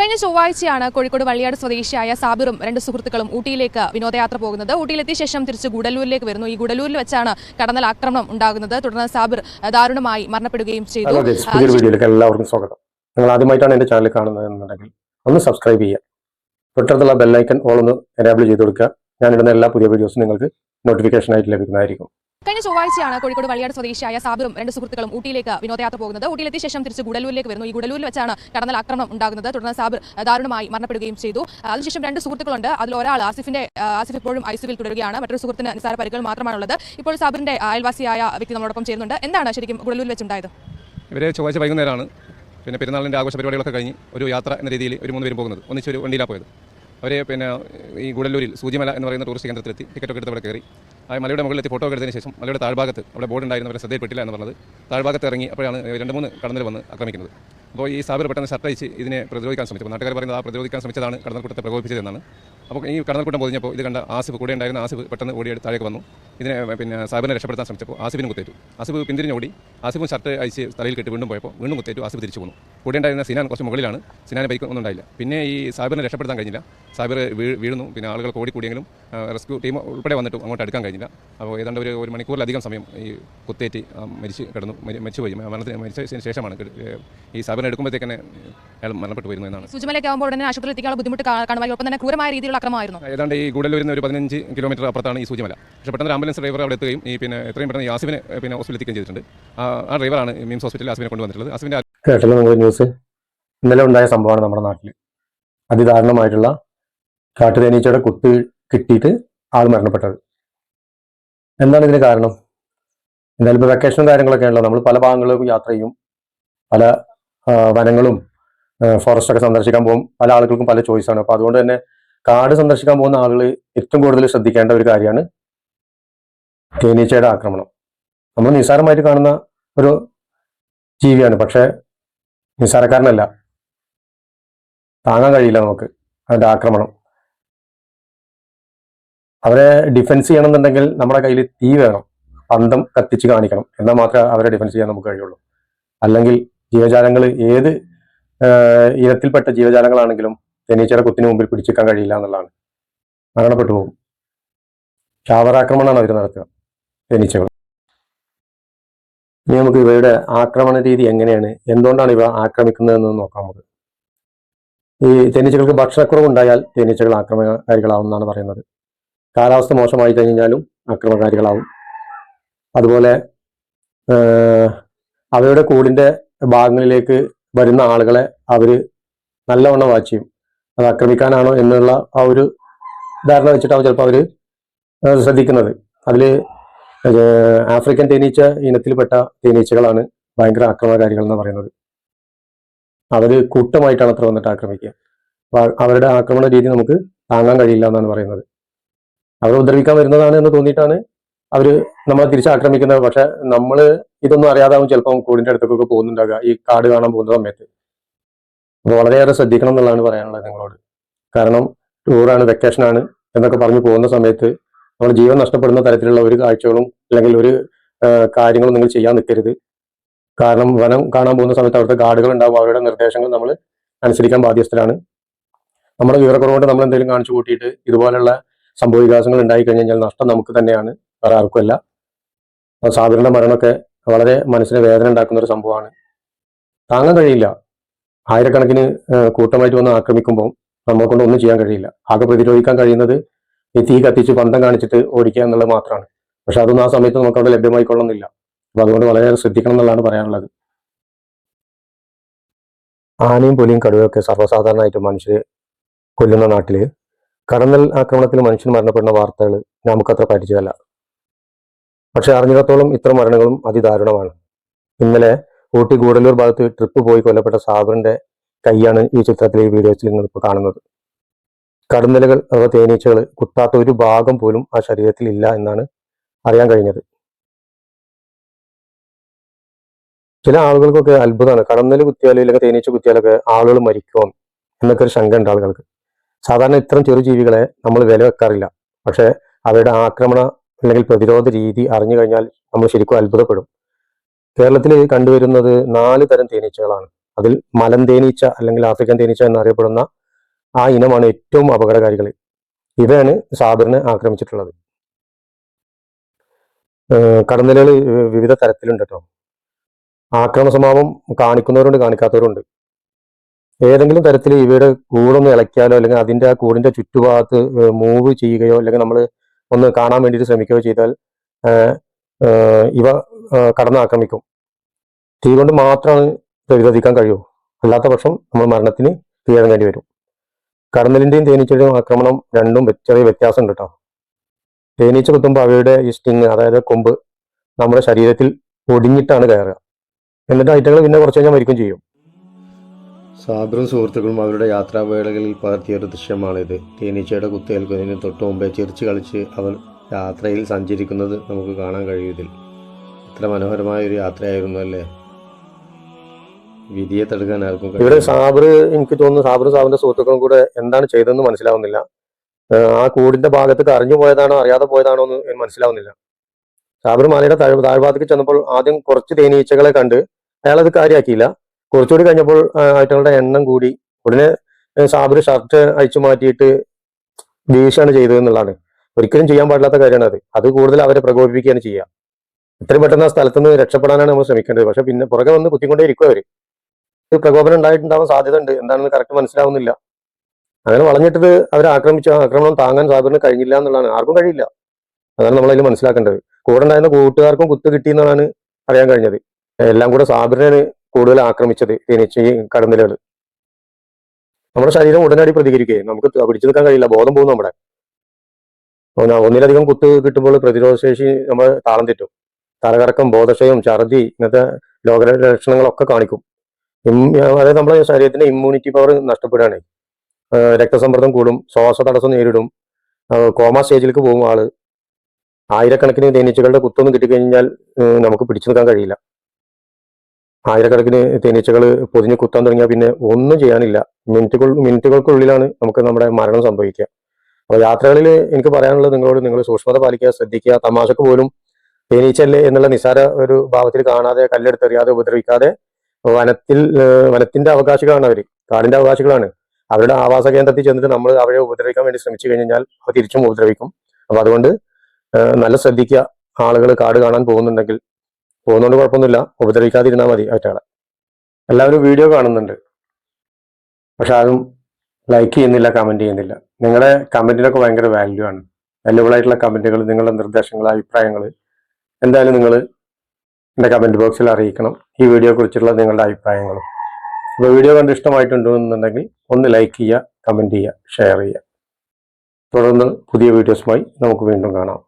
കഴിഞ്ഞ ചൊവ്വാഴ്ചയാണ് കോഴിക്കോട് വള്ളിയാട് സ്വദേശിയായ സാബിറും രണ്ട് സുഹൃത്തുക്കളും ഊട്ടിയിലേക്ക് വിനോദയാത്ര പോകുന്നത്. ഊട്ടിയിലെത്തിയ ശേഷം തിരിച്ച് ഗുഡലൂരിലേക്ക് വരുന്നു. ഈ ഗുഡലൂരിൽ വെച്ചാണ് കടന്നൽ ആക്രമണം ഉണ്ടാകുന്നത്. തുടർന്ന് സാബിർ ദാരുണമായി മരണപ്പെടുകയും ചെയ്തു. വീഡിയോയിലേക്ക് എല്ലാവർക്കും സ്വാഗതം. നിങ്ങൾ ആദ്യമായിട്ടാണ് എന്റെ ചാനൽ കാണുന്നത് എന്നുണ്ടെങ്കിൽ ഒന്ന് സബ്സ്ക്രൈബ് ചെയ്യുക. തൊട്ടടുത്തുള്ള ബെല്ലൈക്കൺ ഓൾ ഒന്ന് എനേബിൾ ചെയ്ത് കൊടുക്കുക. ഞാനിടുന്ന എല്ലാ പുതിയ വീഡിയോസും നിങ്ങൾക്ക് നോട്ടിഫിക്കേഷൻ ആയിട്ട് ലഭിക്കുന്നതായിരിക്കും. കഴിഞ്ഞ ചൊവ്വാഴ്ചയാണ് കോഴിക്കോട് വളിയാട് സ്വദേശിയായ സാബിറും രണ്ട് സുഹൃത്തുക്കളും ഊട്ടിയിലേക്ക് വിനോദയാത്ര പോകുന്നത്. ഊട്ടിയിലെത്തിയ ശേഷം തിരിച്ച് ഗുഡലൂരിലേക്ക് വരുന്നു. ഈ ഗുഡലൂരിൽ വെച്ചാണ് കടന്നൽ ആക്രമണം ഉണ്ടാകുന്നത്. തുടർന്ന് സാബിർ ദാരുണമായി മരണപ്പെടുകയും ചെയ്തു. അതിനുശേഷം രണ്ട് സുഹൃത്തുക്കളുണ്ട്. അതിൽ ഒരാൾ ആസിഫിന്റെ ആസിഫ് ഇപ്പോഴും ഐസുവിൽ തുടരുകയാണ്. മറ്റൊരു സുഹൃത്തിന് നിസ്സാര പരിക്കുകൾ മാത്രമാണുള്ളത്. ഇപ്പോൾ സാബിറിന്റെ അയൽവാസിയായ വ്യക്തി നമ്മളോടൊപ്പം ചെയ്യുന്നുണ്ട് എന്താണ് ശരിക്കും ഗുഡലൂരിൽ വെച്ചുണ്ടായത്? ഇവരെ ചൊവ്വാഴ്ച വൈകുന്നേരമാണ്. പിന്നെ പെരുന്നാളിന്റെ ആഘോഷ പരിപാടികളൊക്കെ കഴിഞ്ഞ് ഒരു യാത്ര എന്ന രീതിയിൽ ഒരു മൂന്ന് പേരും പോകുന്നത്. ഒന്നിച്ചൊരു വണ്ടിയിലാണ് പോയത്. അവരെ പിന്നെ ഈ ഗുഡല്ലൂരിൽ സൂചിമല എന്ന് പറയുന്ന ടൂറിസ്റ്റ് കേന്ദ്രത്തിലെത്തി. ടിക്കറ്റൊക്കെ എടുത്ത് അവിടെ കയറി. ആ മലയുടെ മുകളിലെത്തി ഫോട്ടോ എടുത്തതിന് ശേഷം മലയുടെ താഴ്ഭാഗത്ത് അവിടെ ബോർഡ് ഉണ്ടായിരുന്നവരെ ശ്രദ്ധയിൽപ്പെട്ടില്ല എന്ന് പറഞ്ഞത്. താഴ്ഭാഗത്ത് ഇറങ്ങി അപ്പോഴാണ് രണ്ട് മൂന്ന് കടന്നിൽ വന്ന് ആക്രമിക്കുന്നത്. അപ്പോൾ ഈ സാബിർ പെട്ടെന്ന് ഷർട്ട് അയച്ച് ഇതിനെ പ്രതിരോധിക്കാൻ ശ്രമിച്ചു. നാട്ടുകാർ പറയുന്നത് ആ പ്രതിരോധിക്കാൻ ശ്രമിച്ചതാണ് കടന്നൽക്കൂട്ടത്തെ പ്രകോപിപ്പിച്ചതെന്നാണ് അപ്പോൾ ഈ കടന്നൽക്കൂട്ടം പൊതിഞ്ഞപ്പോൾ ഇത് കണ്ട ആസിഫ് കൂടെ ഉണ്ടായിരുന്ന ആസിഫ് പെട്ടെന്ന് ഓടി താഴേക്ക് വന്നു. ഇതിനെ പിന്നെ സാബിനെ രക്ഷപ്പെടുത്താൻ ശ്രമിച്ചപ്പോൾ ആസിഫിനും കുത്തേറ്റു. ആസിഫ് പിന്തിരിഞ്ഞ് ഓടി ആസിഫും ഷർട്ട് അയച്ച് തലയിൽ കെട്ടി വീണ്ടും പോയപ്പോൾ വീണ്ടും കുത്തേറ്റു ആസിഫ് തിരിച്ചു പോന്നു. കൂടെ ഉണ്ടായിരുന്ന സിനാൻ കുറച്ച് മുകളിലാണ്. സിനാൻ ബൈക്ക് ഒന്നും ഉണ്ടായില്ല. പിന്നെ ഈ സാബിനെ രക്ഷപ്പെടുത്താൻ കഴിഞ്ഞില്ല. സാബിർ വീഴുന്നു. പിന്നെ ആളുകൾ കോടിക്കൂടിയെങ്കിലും റെസ്ക്യൂ ടീം ഉൾപ്പെടെ വന്നിട്ടും അങ്ങോട്ട് എടുക്കാൻ കഴിഞ്ഞില്ല. അപ്പോൾ ഏതാണ്ട് ഒരു ഒരു മണിക്കൂറിലധികം സമയം ഈ കുത്തേറ്റി മരിച്ചു മരിച്ച് കിടന്നു മരിച്ചു പോയി മരണത്തിന് മരിച്ചതിന് ശേഷമാണ് ഈ സൈബറിനെ എടുക്കുമ്പോഴത്തേക്ക് തന്നെ അയാൾ മരണപ്പെട്ടു വരുന്നു എന്നാണ്. സുജമലേക്ക് ആകുമ്പോൾ ഉടനെ ആശുപത്രിയിൽ എത്തിക്കാനുള്ള ബുദ്ധിമുട്ട് കാ- കാണുമായി ഒപ്പം തന്നെ ക്രൂരമായ രീതിയിലുള്ള അക്രമമായിരുന്നു. ഏതാണ്ട് ഈ ഗുഡലൂരിൽ നിന്ന് ഒരു പതിനഞ്ച് കിലോമീറ്റർ അപ്പുറത്താണ് ഈ സൂചിമല. പക്ഷേ പെട്ടെന്ന് ആംബുലൻസ് ഡ്രൈവർ അവിടെ എത്തുകയും ഈ പിന്നെ എത്രയും പെട്ടെന്ന് ഈ ആസിഫിനെ പിന്നെ ഹോസ്പിറ്റലിൽ എത്തിക്കുകയും ചെയ്തിട്ടുണ്ട്. ആ ഡ്രൈവറാണ് മീംസ് ഹോസ്പിറ്റലിൽ ആസിഫിനെ കൊണ്ടുവന്നിട്ടുള്ളത്. ആസിഫിന്റെ ന്യൂസ്. ഇന്നലെ ഉണ്ടായ സംഭവമാണ് നമ്മുടെ നാട്ടിൽ അതിദാരുണമായിട്ടുള്ള കാട്ടുതേനീച്ചയുടെ കുത്ത് കിട്ടിയിട്ട് ആൾ മരണപ്പെട്ടത്. എന്താണ് ഇതിന് കാരണം? എന്തായാലും ഇപ്പോൾ വെക്കേഷനും കാര്യങ്ങളൊക്കെ ഉണ്ടല്ലോ നമ്മൾ പല ഭാഗങ്ങളിലേക്കും യാത്ര ചെയ്യും. പല വനങ്ങളും ഫോറസ്റ്റൊക്കെ സന്ദർശിക്കാൻ പോകും. പല ആളുകൾക്കും പല ചോയ്സാണ് അപ്പോൾ അതുകൊണ്ട് തന്നെ കാട് സന്ദർശിക്കാൻ പോകുന്ന ആളുകൾ ഏറ്റവും കൂടുതൽ ശ്രദ്ധിക്കേണ്ട ഒരു കാര്യമാണ് തേനീച്ചയുടെ ആക്രമണം. നമ്മൾ നിസ്സാരമായിട്ട് കാണുന്ന ഒരു ജീവിയാണ്. പക്ഷെ നിസ്സാരക്കാരനല്ല. താങ്ങാൻ കഴിയില്ല നമുക്ക് അതിന്റെ ആക്രമണം. അവരെ ഡിഫെൻസ് ചെയ്യണമെന്നുണ്ടെങ്കിൽ നമ്മുടെ കയ്യിൽ തീ വേണം. പന്തം കത്തിച്ച് കാണിക്കണം. എന്നാൽ മാത്രമേ അവരെ ഡിഫെൻസ് ചെയ്യാൻ നമുക്ക് കഴിയുള്ളൂ. അല്ലെങ്കിൽ ജീവജാലങ്ങൾ ഏത് ഇനത്തിൽപ്പെട്ട ജീവജാലങ്ങളാണെങ്കിലും തേനീച്ചയുടെ കുത്തിന് മുമ്പിൽ പിടിച്ചെടുക്കാൻ കഴിയില്ല എന്നുള്ളതാണ്. മരണപ്പെട്ടു പോകും. ചാവറാക്രമണമാണ് അവർ നടത്തുക തേനീച്ചകൾ. ഇനി നമുക്ക് ഇവയുടെ ആക്രമണ രീതി എങ്ങനെയാണ്? എന്തുകൊണ്ടാണ് ഇവ ആക്രമിക്കുന്നതെന്ന് നോക്കാം നമുക്ക്. ഈ തേനീച്ചകൾക്ക് ഭക്ഷണക്കുറവ് ഉണ്ടായാൽ തേനീച്ചകൾ ആക്രമണകാരികളാവുന്നതാണ് പറയുന്നത്. കാലാവസ്ഥ മോശമായി കഴിഞ്ഞാലും ആക്രമണകാരികളാവും അതുപോലെ അവയുടെ കൂടിന്റെ ഭാഗങ്ങളിലേക്ക് വരുന്ന ആളുകളെ അവർ നല്ലവണ്ണം വാച്ച് ചെയ്യും. അത് ആക്രമിക്കാനാണോ എന്നുള്ള ആ ഒരു ധാരണ വെച്ചിട്ടാവും ചിലപ്പോൾ അവർ ശ്രദ്ധിക്കുന്നത്. അതിൽ ആഫ്രിക്കൻ തേനീച്ച ഇനത്തിൽപ്പെട്ട തേനീച്ചകളാണ് ഭയങ്കര ആക്രമണകാരികൾ എന്ന് പറയുന്നത്. അവർ കൂട്ടമായിട്ടാണ് അത്ര വന്നിട്ട് ആക്രമിക്കുക. അവരുടെ ആക്രമണ രീതി നമുക്ക് താങ്ങാൻ കഴിയില്ല എന്നാണ് പറയുന്നത്. അവർ ഉപദ്രവിക്കാൻ വരുന്നതാണ് എന്ന് തോന്നിയിട്ടാണ് അവർ നമ്മളെ തിരിച്ചാക്രമിക്കുന്നത്. പക്ഷെ നമ്മൾ ഇതൊന്നും അറിയാതാവും ചിലപ്പം കൂടിന്റെ അടുത്തേക്കൊക്കെ പോകുന്നുണ്ടാകുക ഈ കാട് കാണാൻ പോകുന്ന സമയത്ത്. വളരെയേറെ ശ്രദ്ധിക്കണം എന്നുള്ളതാണ് പറയാനുള്ളത് നിങ്ങളോട്. കാരണം ടൂറാണ് വെക്കേഷനാണ് എന്നൊക്കെ പറഞ്ഞു പോകുന്ന സമയത്ത് നമ്മൾ ജീവൻ നഷ്ടപ്പെടുന്ന തരത്തിലുള്ള ഒരു കാഴ്ചകളും അല്ലെങ്കിൽ ഒരു കാര്യങ്ങളും നിങ്ങൾ ചെയ്യാൻ നിൽക്കരുത്. കാരണം വനം കാണാൻ പോകുന്ന സമയത്ത് അവിടുത്തെ ഗാർഡുകൾ ഉണ്ടാവും അവരുടെ നിർദ്ദേശങ്ങൾ നമ്മൾ അനുസരിക്കാൻ ബാധ്യസ്ഥരാണ്. നമ്മുടെ വിവരക്കുറവുകൊണ്ട് നമ്മൾ എന്തെങ്കിലും കാണിച്ചു കൂട്ടിയിട്ട് ഇതുപോലുള്ള സംഭവ വികാസങ്ങൾ ഉണ്ടായി കഴിഞ്ഞാൽ നഷ്ടം നമുക്ക് തന്നെയാണ്. വേറെ ആർക്കുമല്ല സാബിറിന്റെ മരണമൊക്കെ വളരെ മനസ്സിന് വേദന ഉണ്ടാക്കുന്ന ഒരു സംഭവമാണ്. താങ്ങാൻ കഴിയില്ല. ആയിരക്കണക്കിന് കൂട്ടമായിട്ട് വന്ന് ആക്രമിക്കുമ്പോൾ നമ്മളെ കൊണ്ട് ഒന്നും ചെയ്യാൻ കഴിയില്ല. ആകെ പ്രതിരോധിക്കാൻ കഴിയുന്നത് ഈ തീ കത്തിച്ച് പന്തം കാണിച്ചിട്ട് ഓടിക്കുക എന്നുള്ളത് മാത്രമാണ്. പക്ഷെ അതൊന്നും ആ സമയത്ത് നമുക്ക് അവിടെ ലഭ്യമായിക്കൊള്ളുന്നില്ല. അപ്പൊ അതുകൊണ്ട് വളരെയേറെ ശ്രദ്ധിക്കണം എന്നുള്ളതാണ് പറയാനുള്ളത്. ആനയും പുലിയും കടുവയൊക്കെ സർവസാധാരണമായിട്ട് മനുഷ്യർ കൊല്ലുന്ന നാട്ടിൽ കടന്നൽ ആക്രമണത്തിൽ മനുഷ്യൻ മരണപ്പെടുന്ന വാർത്തകൾ നമുക്കത്ര പരിചയമല്ല. പക്ഷെ അറിഞ്ഞിടത്തോളം ഇത്ര മരണങ്ങളും അതിദാരുണമാണ്. ഇന്നലെ ഊട്ടി ഗൂഡല്ലൂർ ഭാഗത്ത് ട്രിപ്പ് പോയി കൊല്ലപ്പെട്ട സാബറിന്റെ കൈയാണ് ഈ ചിത്രത്തിലെ ഈ വീഡിയോസിൽ നിങ്ങൾ ഇപ്പോൾ കാണുന്നത്. കടന്നലുകൾ അഥവാ തേനീച്ചകൾ കുത്താത്ത ഒരു ഭാഗം പോലും ആ ശരീരത്തിൽ ഇല്ല എന്നാണ് അറിയാൻ കഴിഞ്ഞത്. ചില ആളുകൾക്കൊക്കെ അത്ഭുതമാണ് കടന്നൽ കുത്തിയാലും ഇല്ലെങ്കിൽ തേനീച്ച കുത്തിയാലൊക്കെ ആളുകൾ മരിക്കുമോ എന്നൊക്കെ ഒരു ശങ്ക ഉണ്ട് ആളുകൾക്ക്. സാധാരണ ഇത്തരം ചെറു ജീവികളെ നമ്മൾ വില വെക്കാറില്ല. പക്ഷെ അവയുടെ ആക്രമണ അല്ലെങ്കിൽ പ്രതിരോധ രീതി അറിഞ്ഞു കഴിഞ്ഞാൽ നമ്മൾ ശരിക്കും അത്ഭുതപ്പെടും. കേരളത്തിൽ കണ്ടുവരുന്നത് നാല് തരം തേനീച്ചകളാണ്. അതിൽ മലം തേനീച്ച അല്ലെങ്കിൽ ആഫ്രിക്കൻ തേനീച്ച എന്നറിയപ്പെടുന്ന ആ ഇനമാണ് ഏറ്റവും അപകടകാരികൾ. ഇവയാണ് സാബിറിനെ ആക്രമിച്ചിട്ടുള്ളത്. കടന്നലുകൾ വിവിധ തരത്തിലുണ്ട് കേട്ടോ. ആക്രമണ സ്വഭാവം കാണിക്കുന്നവരുണ്ട് കാണിക്കാത്തവരുണ്ട്. ഏതെങ്കിലും തരത്തിൽ ഇവയുടെ കൂടൊന്ന് ഇളക്കിയാലോ അല്ലെങ്കിൽ അതിന്റെ ആ കൂടിന്റെ ചുറ്റുഭാഗത്ത് മൂവ് ചെയ്യുകയോ അല്ലെങ്കിൽ നമ്മൾ ഒന്ന് കാണാൻ വേണ്ടിയിട്ട് ശ്രമിക്കുകയോ ചെയ്താൽ ഇവ കടന്നാക്രമിക്കും. തീ കൊണ്ട് മാത്രമാണ് പ്രതിരോധിക്കാൻ കഴിയൂ. അല്ലാത്ത പക്ഷം നമ്മൾ മരണത്തിന് കീഴടങ്ങേണ്ടി വരും. കടന്നലിന്റെയും തേനീച്ചയുടെയും ആക്രമണം രണ്ടും ചെറിയ വ്യത്യാസമുണ്ട് കേട്ടോ തേനീച്ച കുത്തുമ്പോൾ അവയുടെ ഈ സ്റ്റിങ് അതായത് കൊമ്പ് നമ്മുടെ ശരീരത്തിൽ ഒടിഞ്ഞിട്ടാണ് കയറുക. എന്നിട്ട് ഐറ്റങ്ങൾ പിന്നെ കുറച്ച് കഴിഞ്ഞാൽ മരിക്കും ചെയ്യും. സാബിറും സുഹൃത്തുക്കളും അവരുടെ യാത്രാവേളകളിൽ പകർത്തിയ ഒരു ദൃശ്യമാണിത്. തേനീച്ചയുടെ കുത്തേൽക്കുന്നതിന് തൊട്ട് മുമ്പേ ചിരിച്ചു കളിച്ച് അവർ യാത്രയിൽ സഞ്ചരിക്കുന്നത് നമുക്ക് കാണാൻ കഴിയും ഇതിൽ ഇത്ര മനോഹരമായ ഒരു യാത്രയായിരുന്നു അല്ലേ? വിധിയെ തടുക്കാൻ ആർക്കും ഇവിടെ സാബർ എനിക്ക് തോന്നുന്നു സാബറും സാബിന്റെ സുഹൃത്തുക്കളും കൂടെ എന്താണ് ചെയ്തതെന്ന് മനസ്സിലാവുന്നില്ല. ആ കൂടിന്റെ ഭാഗത്ത് കറിഞ്ഞു പോയതാണോ അറിയാതെ പോയതാണോ എന്ന് മനസ്സിലാവുന്നില്ല. സാബർ മലയുടെ താഴ് താഴ്ഭാഗത്തേക്ക് ചെന്നപ്പോൾ ആദ്യം കുറച്ച് തേനീച്ചകളെ കണ്ട് അയാൾ അത് കാര്യമാക്കിയില്ല കുറച്ചുകൂടി കഴിഞ്ഞപ്പോൾ ഐറ്റങ്ങളുടെ എണ്ണം കൂടി. ഉടനെ സാബിർ ഷർട്ട് അഴിച്ചു മാറ്റിയിട്ട് വീശാണ് ചെയ്തത് എന്നുള്ളതാണ്. ഒരിക്കലും ചെയ്യാൻ പാടില്ലാത്ത കാര്യമാണ് അത്. അത് കൂടുതൽ അവരെ പ്രകോപിപ്പിക്കുകയാണ് ചെയ്യുക. ഇത്രയും പെട്ടെന്ന് ആ സ്ഥലത്ത് നിന്ന് രക്ഷപ്പെടാനാണ് നമ്മൾ ശ്രമിക്കേണ്ടത്. പക്ഷെ പിന്നെ പുറകെ വന്ന് കുത്തിക്കൊണ്ടേ ഇരിക്കും അവർ. ഇത് പ്രകോപനം ഉണ്ടായിട്ടുണ്ടാവാൻ സാധ്യത ഉണ്ട്. എന്താണെന്ന് കറക്റ്റ് മനസ്സിലാവുന്നില്ല. അങ്ങനെ വളഞ്ഞിട്ടത് അവരെ ആക്രമിച്ച ആക്രമണം താങ്ങാൻ സാബിറിന് കഴിഞ്ഞില്ല എന്നുള്ളതാണ്. ആർക്കും കഴിയില്ല. അതാണ് നമ്മൾ അതിൽ മനസ്സിലാക്കേണ്ടത്. കൂടെ ഉണ്ടായിരുന്ന കൂട്ടുകാർക്കും കുത്ത് കിട്ടിയെന്നാണ് അറിയാൻ കഴിഞ്ഞത്. എല്ലാം കൂടെ സാബിറിനെയാണ് കൂടുതൽ ആക്രമിച്ചത് തേനീച്ച ഈ കടന്നലുകൾ നമ്മുടെ ശരീരം ഉടനടി പ്രതികരിക്കുകയും നമുക്ക് പിടിച്ചു നിൽക്കാൻ കഴിയില്ല ബോധം പോകും നമ്മുടെ. ഒന്നിലധികം കുത്ത് കിട്ടുമ്പോൾ പ്രതിരോധശേഷി നമ്മൾ താളം തെറ്റും. തലകറക്കം ബോധക്ഷയം ഛർദി ഇങ്ങനത്തെ ലോക ലക്ഷണങ്ങളൊക്കെ കാണിക്കും. അതായത് നമ്മുടെ ശരീരത്തിന്റെ ഇമ്മ്യൂണിറ്റി പവർ നഷ്ടപ്പെടുകയാണ്. രക്തസമ്മർദ്ദം കൂടും ശ്വാസ തടസ്സം നേരിടും കോമ സ്റ്റേജിലേക്ക് പോകും ആൾ. ആയിരക്കണക്കിന് തേനീച്ചകളുടെ കുത്തൊന്നും കിട്ടിക്കഴിഞ്ഞാൽ നമുക്ക് പിടിച്ചു നിൽക്കാൻ കഴിയില്ല. ആയിരക്കണക്കിന് തേനീച്ചകൾ പൊതിഞ്ഞ് കുത്താൻ തുടങ്ങിയാൽ പിന്നെ ഒന്നും ചെയ്യാനില്ല. മിനിറ്റുകൾ മിനിറ്റുകൾക്കുള്ളിലാണ് നമുക്ക് നമ്മുടെ മരണം സംഭവിക്കുക. അപ്പോൾ യാത്രകളിൽ എനിക്ക് പറയാനുള്ളത് നിങ്ങളോട് നിങ്ങൾ സൂക്ഷ്മത പാലിക്കുക ശ്രദ്ധിക്കുക തമാശക്ക് പോലും തേനീച്ചല്ലേ എന്നുള്ള നിസാര ഒരു ഭാവത്തിൽ കാണാതെ കല്ലെടുത്തെറിയാതെ ഉപദ്രവിക്കാതെ വനത്തിൽ വനത്തിന്റെ അവകാശികളാണ് അവർ കാടിന്റെ അവകാശികളാണ്. അവരുടെ ആവാസ കേന്ദ്രത്തിൽ ചെന്നിട്ട് നമ്മൾ അവരെ ഉപദ്രവിക്കാൻ വേണ്ടി ശ്രമിച്ചു കഴിഞ്ഞാൽ അവർ തിരിച്ചും ഉപദ്രവിക്കും. അപ്പൊ അതുകൊണ്ട് നല്ല ശ്രദ്ധിക്കുക. ആളുകൾ കാട് കാണാൻ പോകുന്നുണ്ടെങ്കിൽ പോകുന്നതുകൊണ്ട് കുഴപ്പമൊന്നുമില്ല. ഉപദ്രവിക്കാതിരുന്നാൽ മതി അവറ്റകളെ എല്ലാവരും വീഡിയോ കാണുന്നുണ്ട്. പക്ഷെ ആരും ലൈക്ക് ചെയ്യുന്നില്ല കമന്റ് ചെയ്യുന്നില്ല. നിങ്ങളുടെ കമന്റിനൊക്കെ ഭയങ്കര വാല്യൂ ആണ്. വാല്യൂബിൾ ആയിട്ടുള്ള കമന്റുകൾ നിങ്ങളുടെ നിർദ്ദേശങ്ങൾ അഭിപ്രായങ്ങൾ എന്തായാലും നിങ്ങൾ എന്റെ കമന്റ് ബോക്സിൽ അറിയിക്കണം. ഈ വീഡിയോ കുറിച്ചുള്ള നിങ്ങളുടെ അഭിപ്രായങ്ങളും. അപ്പോൾ വീഡിയോ കണ്ട് ഇഷ്ടമായിട്ടുണ്ടെന്നുണ്ടെങ്കിൽ ഒന്ന് ലൈക്ക് ചെയ്യുക കമന്റ് ചെയ്യുക ഷെയർ ചെയ്യുക. തുടർന്ന് പുതിയ വീഡിയോസുമായി നമുക്ക് വീണ്ടും കാണാം.